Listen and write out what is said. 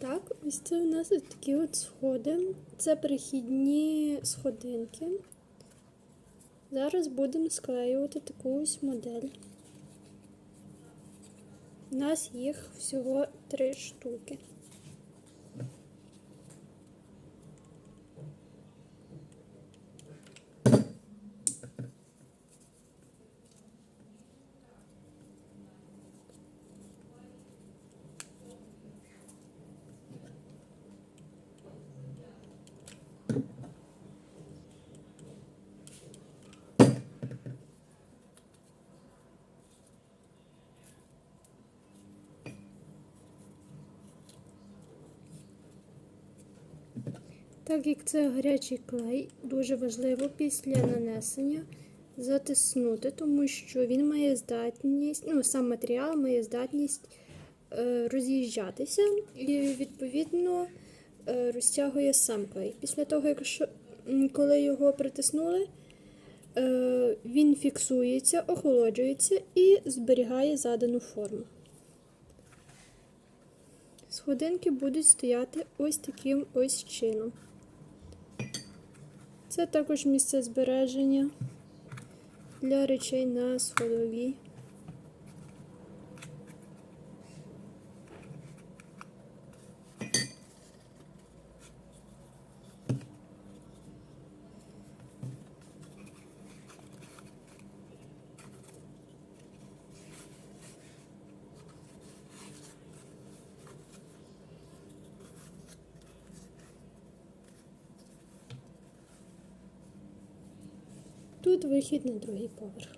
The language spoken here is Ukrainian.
Так, ось це у нас ось такі от сходи. Це перехідні сходинки. Зараз будемо склеювати таку ось модель. У нас їх всього три штуки. Так як це гарячий клей, дуже важливо після нанесення затиснути, тому що він має здатність, ну сам матеріал має здатність е, роз'їжджатися і відповідно е, розтягує сам клей. Після того, якщо коли його притиснули, е, він фіксується, охолоджується і зберігає задану форму. Сходинки будуть стояти ось таким ось чином. Це також місце збереження для речей на сходовій. Тут вихід на другий поверх.